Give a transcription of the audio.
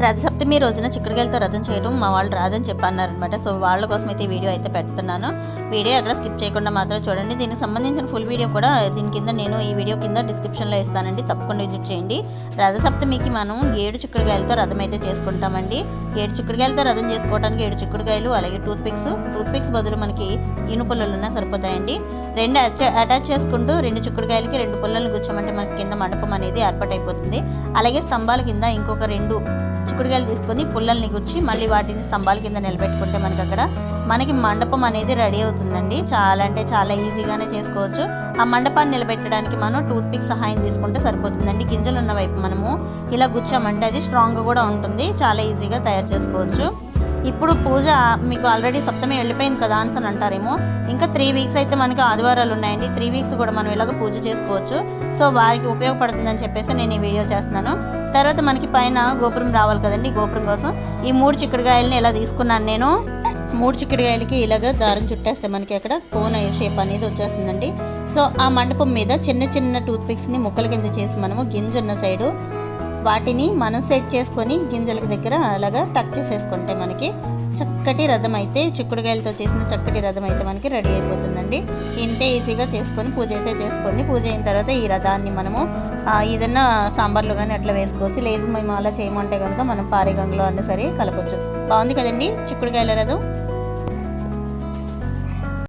రథసప్తమి రోజున చిక్కుడుకాయలతో రథం చేయడం మా వాళ్ళు రాదని చెప్పి అన్నారనమాట సో వాళ్ళ కోసం అయితే ఈ వీడియో అయితే పెడుతున్నాను. వీడియో అక్కడ స్కిప్ చేయకుండా మాత్రం చూడండి. దీనికి సంబంధించిన ఫుల్ వీడియో కూడా దీని కింద నేను ఈ వీడియో కింద డిస్క్రిప్షన్లో ఇస్తానండి. తప్పకుండా విజిట్ చేయండి. రథసప్తమికి మనం ఏడు చిక్కుడుకాయలతో రథం అయితే చేసుకుంటామండి. ఏడు చిక్కుడుకాయలతో రథం చేసుకోవడానికి ఏడు చిక్కుడుకాయలు అలాగే టూత్ పిక్స్ టూత్ పిక్స్ బదులు మనకి ఇనుప పుల్లలున్నా సరిపోతాయండి. రెండు అటా- అటాచ్ చేసుకుంటూ రెండు చిక్కుడుకాయలకి రెండు పుల్లలు గుచ్చామంటే మనకి కింద మండపం అనేది ఏర్పాటైపోతుంది. అలాగే స్తంభాల కింద ఇంకొక రెండు చిక్కుడుకాయలు తీసుకొని పుల్లల్ని గుచ్చి మళ్ళీ వాటిని స్తంభాల కింద నిలబెట్టుకుంటే మనకి అక్కడ మనకి మండపం అనేది రెడీ అవుతుందండి. చాలా అంటే చాలా ఈజీగానే చేసుకోవచ్చు. ఆ మండపాన్ని నిలబెట్టడానికి మనం టూత్ పిక్ సహాయం తీసుకుంటే సరిపోతుందండి. గింజలు ఉన్న వైపు మనము ఇలా గుచ్చామంటే అది స్ట్రాంగ్గా కూడా ఉంటుంది. చాలా ఈజీగా తయారు చేసుకోవచ్చు. ఇప్పుడు పూజ మీకు ఆల్రెడీ సప్తమి వెళ్ళిపోయింది కదా అని అంటారేమో. ఇంకా త్రీ వీక్స్ అయితే మనకి ఆదివారాలు ఉన్నాయండి. త్రీ వీక్స్ కూడా మనం ఇలాగ పూజ చేసుకోవచ్చు. సో వారికి ఉపయోగపడుతుందని చెప్పేసి నేను ఈ వీడియో చేస్తున్నాను. తర్వాత మనకి పైన గోపురం రావాలి కదండి గోపురం కోసం. ఈ మూడు చిక్కుడుకాయలని ఇలా తీసుకున్నాను నేను? మూడు చిక్కుడుకాయలకి ఇలాగ దారం చుట్టేస్తే మనకి అక్కడ కోన్ షేప్ అనేది వచ్చేస్తుందండి. సో ఆ మండపం మీద చిన్న చిన్న టూత్ పిక్స్ని ముక్కల కింద చేసి మనము గింజ ఉన్న సైడు వాటిని మనం సెట్ చేసుకొని గింజల దగ్గర అలాగా టచ్ చేసేసుకుంటే మనకి చక్కటి రథం అయితే చిక్కుడుకాయలతో చేసిన చక్కటి రథం అయితే మనకి రెడీ అయిపోతుందండి. ఇంతే ఈజీగా చేసుకొని పూజ అయితే చేసుకోండి. పూజ అయిన తర్వాత ఈ రథాన్ని మనము ఏదన్నా సాంబార్లో కానీ అట్లా వేసుకోవచ్చు. లేదు మేము అలా చేయమంటే కనుక మనం పారేగంగలో అన్న సరే కలపచ్చు. బాగుంది కదండి చిక్కుడుకాయల రథం?